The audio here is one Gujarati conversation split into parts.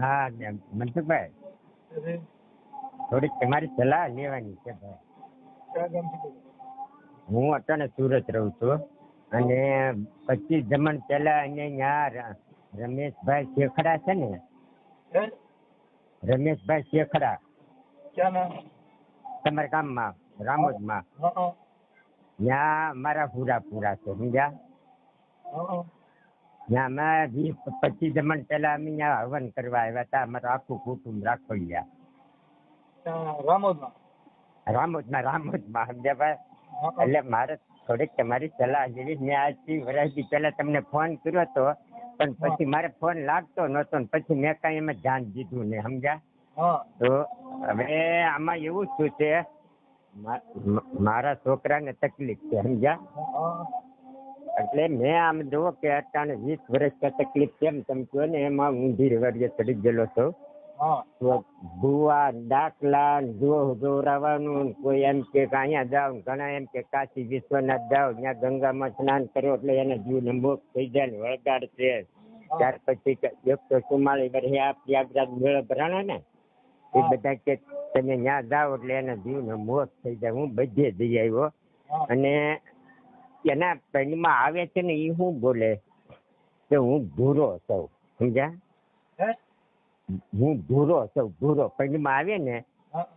હા મનસુખભાઈ થોડીક તમારી સલાહ લેવાની છે ભાઈ. હું અત્યારે સુરત રહું છું અને પચીસ જમણ પહેલા અહીંયા રમેશભાઈ શેખડા છે ને? રમેશભાઈ શેખડા. તમારા ગામમાં રામોદમાં. ત્યાં મારા પૂરા પૂરા છે સમજ્યા? અમે વીસ પચીસ જમણ પહેલા અમે અહીંયા હવન કરવા આવ્યા હતા. અમારું આખું કુટુંબ રાખોલિયા ગયા. રામોદમાં? રામોદમાં રામોદમાં સમજ્યા ભાઈ હા, હા. એટલે મારે થોડીક તમારી સલાહ લેવી. મેં આજથી વર્ષથી પહેલા તમને ફોન કર્યો હતો પણ પછી મારે ફોન લાગતો નહોતો ને પછી મેં કાંઈ એમાં ધ્યાન દીધું નહીં સમજ્યા? તો હવે આમાં એવું શું છે? મારા છોકરાને તકલીફ છે સમજ્યા? એટલે મેં આમ જુઓ કે અત્યારે વીસ વર્ષ તકલીફ કેમ તમે કહો ને એમાં હું રવાડીએ ચડી ગયેલો છું. ભૂવા દાખલા ને જોરાવાનું કોઈ એમ કે અહીંયા જાવ ઘણા એમ કે કાશી વિશ્વનાથ જાવ ત્યાં ગંગામાં સ્નાન કર્યો એટલે એને જીવ મોક્ષ થઈ જાય ને વળગાડશે ત્યાર પછી એકસો સુમાળી વર્ષે આ પ્રયાગરાજ મેળો ભરાણો ને એ બધા કે તમે ત્યાં જાઓ એટલે એને જીવને મોક્ષ થઈ જાય. હું બધે જઈ આવ્યો. અને એના પેનમાં આવે છે ને એ શું બોલે કે હું ભૂરો સૌ સમજ્યા? હું? ભૂરો સૌ ભૂરો. પેનમાં આવે ને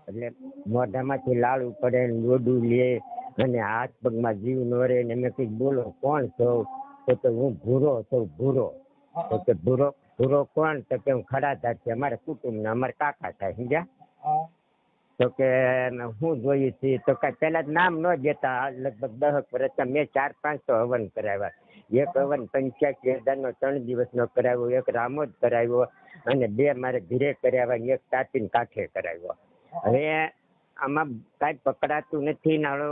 એટલે મોઢામાંથી લાડુ પડે ને લોડું લે અને હાથ પગમાં જીવ ન રહે ને મેં કઈ બોલો કોણ છો? તો કે હું ભૂરો છું ભૂરો. તો કે ભૂરો ભૂરો કોણ? તો કે હું થાય છે અમારા કુટુંબના અમારા કાકા થાય સમજ્યા? તો કે હું જોયું છે? તો કે પેલા જ નામ ન દેતા લગભગ દહક વર્ષ મેં ચાર પાંચ તો હવન કરાવ્યા. એક હવન પંચ્યાસી હજારનો ત્રણ દિવસનો કરાવ્યો એક રામોદ કરાવ્યો અને બે મારે ઘીરે કરાવ્યા એક તાપીન કાંઠે કરાવ્યો. હવે આમાં કાંઈ પકડાતું નથી નાળો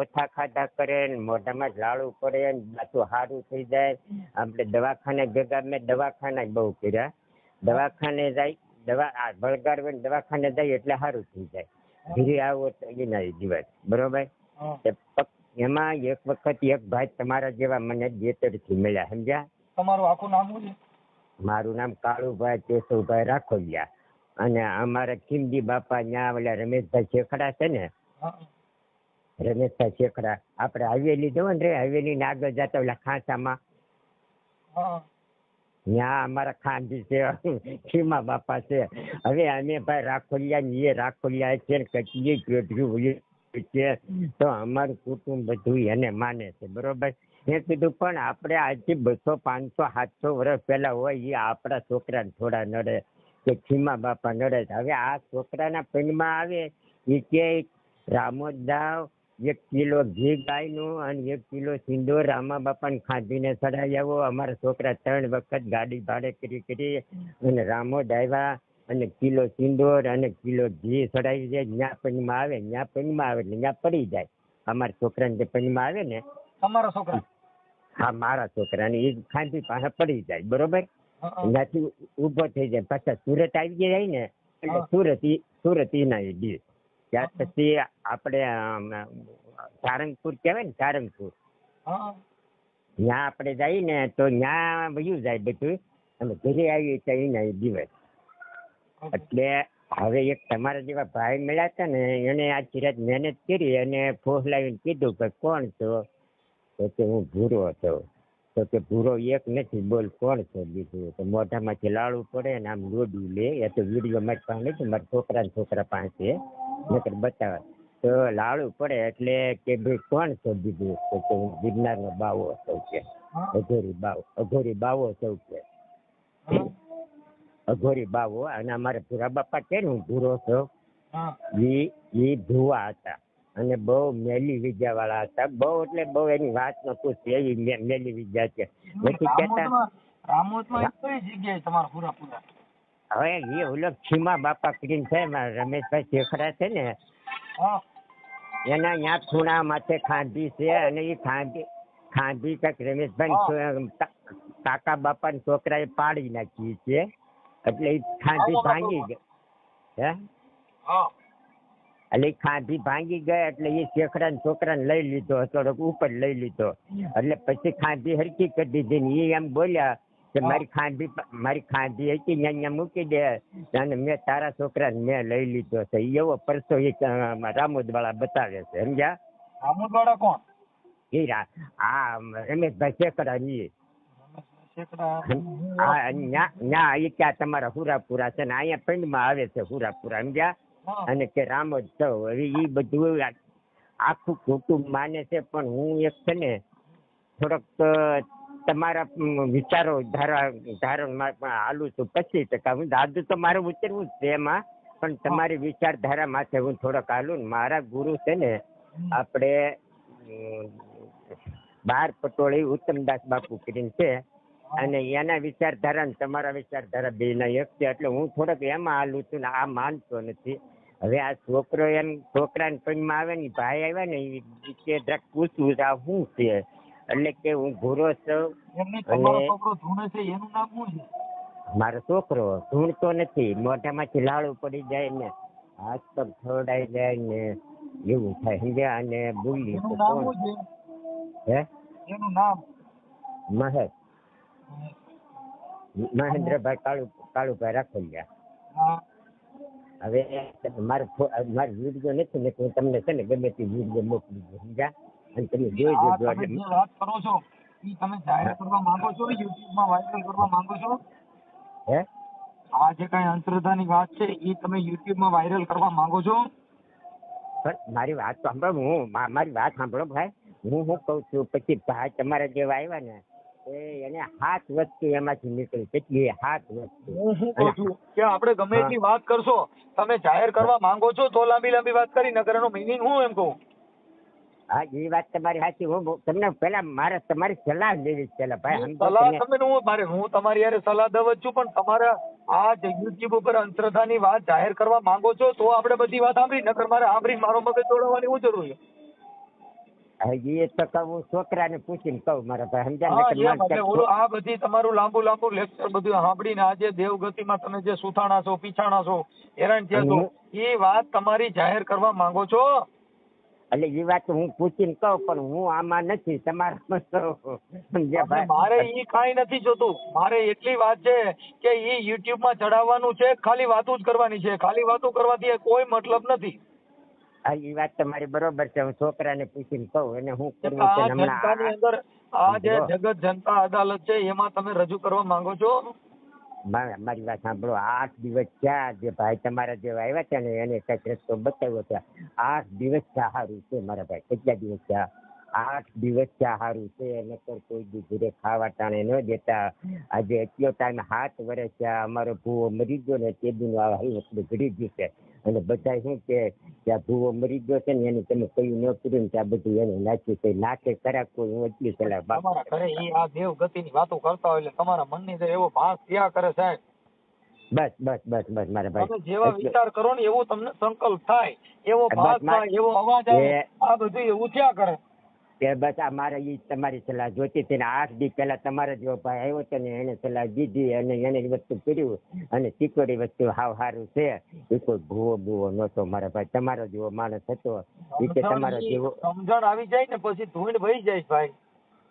ઓછા ખાધા કરે ને મોઢામાં જ લાડુ પડે ને પાછું સારું થઈ જાય. આપણે દવાખાને ભેગા મેં દવાખાના બહુ કર્યા. દવાખાને જાય દવા આ વળગાડવે ને દવાખાને જાય એટલે સારું થઈ જાય. ઘીરે આવો તો એના દિવસ બરોબર? એમાં એક વખત એક ભાઈ તમારા જેવા મને જેતરથી મળ્યા સમજ્યા? તમારું આખું નામ શું છે? મારું નામ કાળુભાઈ કેશવભાઈ રાખોલિયા. અને અમારા કિમજી બાપા ન્યા ઓલા રમેશભાઈ શેખડા છે ને? રમેશભાઈ શેખડા. આપણે હવેલી જવો ને રે હવેલી ને આગળ જતા ઓલા ખાંચામાં ત્યાં અમારા ખાંડી છે, ખીમા બાપા છે. હવે અમે ભાઈ રાખોલિયા એ રાખોલિયા છે કચીએ પેઢી છે, તો અમારું કુટુંબ બધું એને માને છે, બરોબર? મેં કીધું, પણ આપણે આજે બસો, પાંચસો, સાતસો વર્ષ પહેલા હોય એ આપણા છોકરાને થોડા નડે કે ખીમા બાપા નડે હવે આ છોકરાના પિંડમાં આવે, એ કે, રામોદ જાવ એક કિલો ઘી ગાયનું અને એક કિલો સિંદૂર રામા બાપાને ખાધીને ચડાવી આવો અમારા છોકરા ત્રણ વખત ગાડી ભાડે કરી કરી અને રામો ડાયવા અને કિલો સિંદૂર અને કિલો ઘી ચડાવી જાય. જ્યાં પનમાં આવે ત્યાં પનમાં આવે એટલે ત્યાં પડી જાય. અમારા છોકરાને જે પનમાં આવે ને તમારા છોકરા? હા મારા છોકરાને એ ખાંધી પાસે પડી જાય બરોબર? ત્યાંથી ઊભો થઈ જાય. પાછા સુરત આવી જાય ને એટલે. સુરત ઈ- સુરત એના દી ત્યાર પછી આપણે સારંગપુર કહેવાય ને સારંગપુર ત્યાં આપણે જઈએ ને તો ત્યાં વયું જાય બધું. અમે ઘરે આવીએ ત્યાં એના એ દિવસ. એટલે હવે એક તમારા જેવા ભાઈ મળ્યા હતા ને એને આ ચિરાજ મહેનત કરી અને ફોસલાવીને કીધું કે કોણ છો? તો કે હું ભૂરો હતો. તો કે ભૂરો એક નથી બોલ કોણ છે બીજું? તો મોઢામાંથી લાડુ પડે ને આમ લોડું લે. એ તો વીડિયો મારી પાસે નથી મારા છોકરા ને છોકરા પાસે. નકર બતાવે. તો લાડુ પડે એટલે કે ભાઈ કોણ છો બીજું તો કે હું ગિરનારનો બાવો સૌ કે અઘોરી બાવો અઘોરી બાવો સૌ કે. અઘોરી બાવો અને અમારે ભૂરા બાપા છે ને હું ભૂરો છો એ ઈ ઈ ભૂવા હતા. અને બહુ મેલી વિદ્યા વાળા હતા. બહુ એટલે બહુ એની વાત ન પૂછ એવી મે- મેલી વિદ્યા છે. નથી કેતા રામોદમાં કઈ જગ્યાએ તમારા પૂરા પૂરા હવે એ ઓલો ખીમા બાપા કરીને છે રમેશભાઈ શેખરા છે ને એના અહીંયા ખૂણા માથે ખાંધી છે અને એ ખાંધી ખાંધી કંઈક રમેશભાઈ કાકા બાપાના છોકરાએ પાડી નાખી છે એટલે એ ખાંધી ભાંગી ગઈ. હે? એટલે ખાંધી ભાંગી ગઈ એટલે એ શેખડા છોકરાને લઈ લીધો થોડોક ઉપર લઈ લીધો. એટલે પછી ખાંધી હરકી કરી દીધી ને એ એમ બોલ્યા કે મારી ખાંડી મારી ખાંડી હતી ત્યાં મૂકી દે. અને મેં તારા છોકરાને મેં લઈ લીધો છે. એવો પરસો એ રામોદ વાળા બતાવે છે. સમજ્યા? રામોદવાળા કોણ? એ રા- આ રમેશભાઈ શેકડા ઈ. તમારા હુરાપુરા છે ને અહીંયા પિંડમાં આવે છે હુરાપુરા સમજ્યા? અને કે રામ સૌ હવે ઈ બધું આખું કુટુંબ માને છે પણ હું એક છે ને થોડોક તમારા વિચારો ધારા ધારણમાં પણ હાલું છું. પચીસ ટકા. હું દાદુ તો મારે ઉતરવું જ છે એમાં. પણ તમારી વિચારધારા માથે હું થોડોક હાલું ને મારા ગુરુ છે ને આપણે બાર પટોળી ઉત્તમદાસ બાપુ કરીને છે. અને એના વિચારધારા ને તમારા વિચારધારા બે ના એક છે. એટલે હું થોડોક એમાં હાલું છું ને આ માનતો નથી. હવે આ છોકરો એમ છોકરાને પગમાં આવે ને ભાઈ આવ્યા ને એ કે જરાક પૂછવું છે આ શું છે? એટલે કે હું ઘોરો છું એનું નામ શું છે? મારો છોકરો ધૂણતો નથી મોઢામાંથી લાડુ પડી જાય ને હાથ પગ ખવડાઈ જાય ને એવું થાય સમજ્યા અને બોલી હે? એનું નામ? મહેશ. મહેન્દ્રભાઈ કાળુ કાળુભાઈ રાખોલિયા. હવે મારે મારે વીડિયો નથી ને હું તમને છે ને ગમે તે વીડિયો મોકલી દઉં સમજ્યા? અને તમે જોઈ એટલે વાત કરો છો ઈ તમે જાહેર કરવા માંગો છો યુટ્યુબમાં વાયરલ કરવા માંગો છો? હે? આ જે કઈ અંતરધાની વાત છે ઈ તમે યુટ્યુબમાં વાયરલ કરવા માંગો છો? પણ મારી વાત સાંભળો હું મા- મારી વાત સાંભળો ભાઈ. હું હું કહું છું પછી ભાઈ તમારા જેવા આવ્યા ને એ એને હાથ વસ્તુ એમાંથી નીકળી કેટલી હાથ વસ્તુ. કે આપણે ગમે એટલી વાત કરશો તમે જાહેર કરવા માંગો છો તો લાંબી લાંબી વાત કરી નગર નો મિનિંગ હું એમ કહું? હા એ વાત તમારી સાચી. હું તમને પેલા મારે તમારી સલાહ લેવી છે પેલા ભાઈ. સલાહ તમે? હું મારે હું તમારી યારે સલાહ દઉં છું પણ તમારા આ યુટ્યુબ ઉપર અંધશ્રદ્ધાની વાત જાહેર કરવા માંગો છો તો આપણે બધી વાત સાંભળી. નકર મારે સાંભળી મારો મગજ દોડવાની હું જરૂર છે. એ તો કહું છોકરાને પૂછીને કહું મારા ભાઈ. સમજ્યા આ બધી તમારું લાંબુ લાંબુ લેક્ચર બધું સાંભળીને આજે દેવગતિમાં તમે જે સુથાણા છો પીછાણા છો હેરાન થયા છો એ વાત તમારી જાહેર કરવા માંગો છો. એટલે એ વાત હું પૂછીને કહું પણ હું આમાં નથી ભાઈ. મારે એ કઈ નથી જોતું. મારે એટલી વાત છે કે એ યુટ્યુબમાં ચડાવવાનું છે ખાલી વાતો જ કરવાની છે. ખાલી વાતો કરવાથી કોઈ મતલબ નથી. હા એ વાત તમારી બરોબર છે. હું છોકરાને પૂછીને કહું એને હું કરવું છે આ હમણાં આ- જે જગત જનતા અદાલત છે એમાં તમે રજૂ કરવા માંગો છો? મારી વાત સાંભળો, આઠ દિવસ થયા જે ભાઈ તમારા જેવા આવ્યા છે ને, એને કંઈક રસ્તો બતાવ્યો છે. આઠ દિવસ થયા સારું છે મારા ભાઈ, કેટલા દિવસ થયા? આઠ દિવસ થયા સારું છે, નકર કોઈ દી ઘરે ખાવા ટાણે ન દેતા. આજે એટલો ટાઈમ હાથ વર્ષ થયા, અમારો ભૂવો મરી ગયો ને, તે દીનું આ હાલ વસ્તુ ઘડી ગયું છે. અને બધા શું કે આ ભૂવો મરી ગયો છે ને એને તમે કયું ન કર્યું ને ત્યાં બધું એને નાખ્યું છે. નાખે ખરા કોઈ હું એટલી તમારા ઘરે એ આ દેવગતિની વાતો કરતા હોય એટલે તમારા મનની અંદર એવો ભાસ થયા કરે સાહેબ. બસ બસ બસ બસ મારા તમે ભાઈ જેવા વિચાર કરો ને એવો તમને સંકલ્પ થાય. એવો ભાસ થાય એવો અવાજ આવે આ બધું એવું થયા કરે. કે બસ આ મારે ઈ તમારી સલાહ જોતી હતી ને આઠ દી પહેલા તમારા જેવો ભાઈ આવ્યો હતો ને એને સલાહ દીધી અને એને વસ્તુ કર્યું અને ચીકોડી વસ્તુ હાવ સારું છે. એ કોઈ ભૂવો ભૂવો નહોતો મારા ભાઈ. તમારો જેવો માણસ હતો. એ કે તમારો જેવો સમજણ આવી જાય ને પછી ધૂંડ વહી જાય ભાઈ.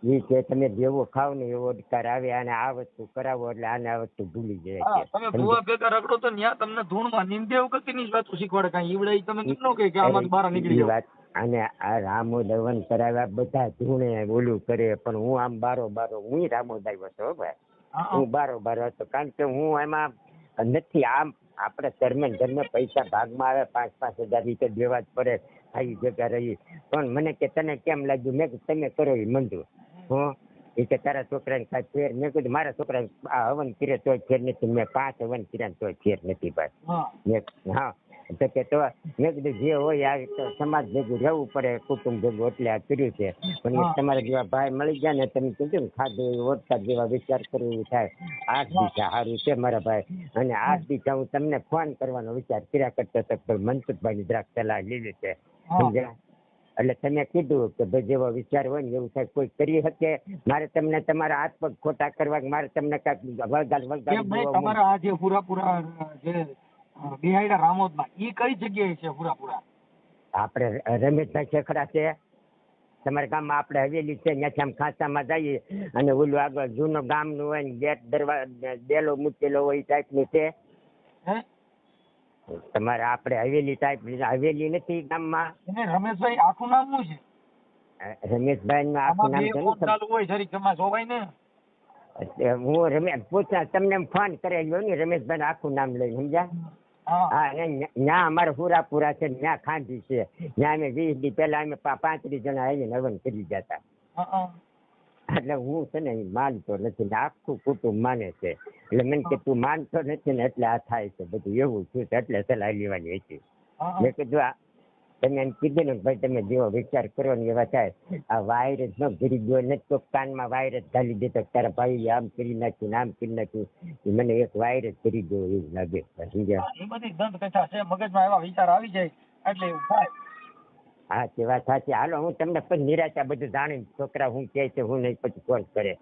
એ કે તમે જેવો ખાવ ને એવો અધિકાર આવે અને આ વસ્તુ કરાવો એટલે આને આ વસ્તુ ભૂલી જાય તમે ભૂવા ભેગા રખડો તો ન્યા તમને ધૂળમાં નિંદેવ ગતિની જ વાતો શીખવાડે કાંઈ. ઈવડે તમે નો કે આમાંથી બહાર નીકળી વાત અને આ રામો દવન કરાવ્યા બધા ધૂણે ઓલું કરે પણ હું આમ બારો બારો હું રામો દાવ્યો હતો ભાઈ. હું બારો બારો હતો કારણ કે હું એમાં નથી આમ આપણે ધર્મે ધર્મે પૈસા ભાગમાં આવે પાંચ પાંચ હજાર રીતે દેવા જ પડે આવી જગ્યા રહી. પણ મને કે તને કેમ લાગ્યું? મેં તમે કરો એ મંજૂર. હું? એ કે તારા છોકરાને કાંઈ ફેર મેં કીધું મારા છોકરાને આ હવન કરે તોય ફેર નથી મેં પાંચ હવન કર્યા તોય ફેર નથી ભાઈ. હા. તો કે તો મેં કીધું જે હોય આ સમાજ ભેગું રહેવું પડે કુટુંબ ભેગું એટલે આ કર્યું છે. પણ એ તમારા જેવા ભાઈ મળી ગયા ને તમે કીધું ને ખાધું ઓળખાત જેવા વિચાર કરવો થાય. આઠ દિશા સારું છે મારા ભાઈ. અને આઠ દિશા હું તમને ફોન કરવાનો વિચાર કર્યા કરતો હતો પણ મનસુખભાઈની જરાક સલાહ લીધી છે. સમજ્યા? એટલે તમે કીધું કે ભાઈ જેવો વિચાર હોય ને એવું થાય કોઈ કરી શકે? મારે તમને તમારા હાથ પગ ખોટા કરવા મારે તમને કાંઈક વળગાલ વળગાલ તમારા આ જે પૂરા પૂરા જે અ, બિહાઈડા રામોદમાં. ઈ કઈ જગ્યાએ છે પૂરા પૂરા? આપણે રમેશભાઈ શેખડા છે. તમારા ગામમાં આપણે હવેલી છે ત્યાંથી આમ ખાંચામાં જઈએ અને ઓલું આગળ જૂનો ગામનું હોય ને ગેટ દરવાજા બેલો મૂકેલો હોય એ ટાઈપનું છે. તમારે આપણે હવેલી ટાઈપ હવેલી નથી ગામમાં. રમેશભાઈ આખું નામ શું છે? રમેશભાઈ નું આખું નામ છે ચાલુ હોય જરીક એમાં જોવાય ને. હું રમેશ પૂછા તમને ફોન કરેલો ને રમેશભાઈ આખું નામ લઈને સમજ્યા? હા. અને ત્યાં અમારે પૂરાપુરા છે ત્યાં ખાંડી છે. ત્યાં અમે વીસ દી પહેલા અમે પાંત્રીસ જણા આવીને હવન કરી જતા. એટલે હું છે ને માનતો નથી ને આખું કુટુંબ માને છે. એટલે મને કે તું માનતો નથી ને એટલે આ થાય છે. બધું એવું થયું છે એટલે સલાહ લેવાની હતી. મેં કીધું તમે એમ કીધું ને ભાઈ તમે જેવો વિચાર કરો ને એવા થાય. આ વાયરસ નો ઘરી ગયો નથી તો કાનમાં વાયરસ ઘાલી દેતો તારા ભાઈ આમ કરી નાખ્યું આમ કરી નાખ્યું. મને એક વાયરસ કરી ગયો એવું લાગે. સમજ્યા? એ બધી દંત કથા છે મગજમાં એવા વિચાર આવી જાય એટલે એવું થાય. હા તે વાત સાચી. હાલો હું તમને પછી નિરાશા બધું જાણીને છોકરા હું કહે છે હું નહીં પછી ફોન કરે.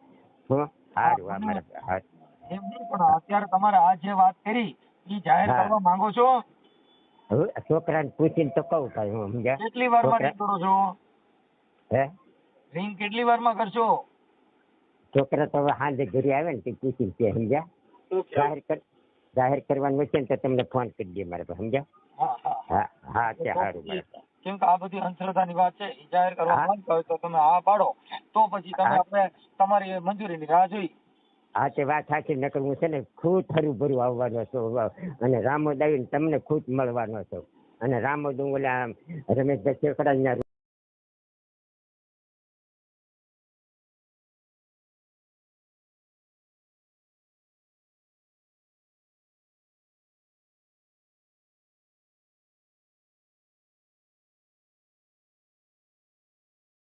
હું? સારું હા હા. એમ નહીં પણ અત્યારે તમારે આ જે વાત કરી એ જાહેર કરવા માંગો છો હવે છોકરાને પૂછીને તો કહું ભાઈ હું સમજ્યા? કેટલી વારમાં માં કરો છો? હે? રિંગ કેટલી વારમાં કરશો? છોકરા તો હવે સાંજે ઘરે આવે ને તે પૂછીને તે સમજ્યા જાહેર કર જાહેર કરવાનું છે ને તો તમને ફોન કરી દે મારે સમજ્યા? હા હા. તે સારું મારે. કેમ કે આ બધી અંધશ્રદ્ધાની વાત છે જાહેર કરવા માંગતા હોય તો તમે હા પાડો. તો પછી તમે. આપણે તમારી મંજૂરીની રાહ જોઈ. હા તે વાત સાચી, નકર હું છે ને ખુદ હરું ભરું આવવાનો છું અને રામોદ આવીને તમને ખુદ મળવાનો છું. અને રામોદ હું ઓલા રમેશભાઈ શેખડા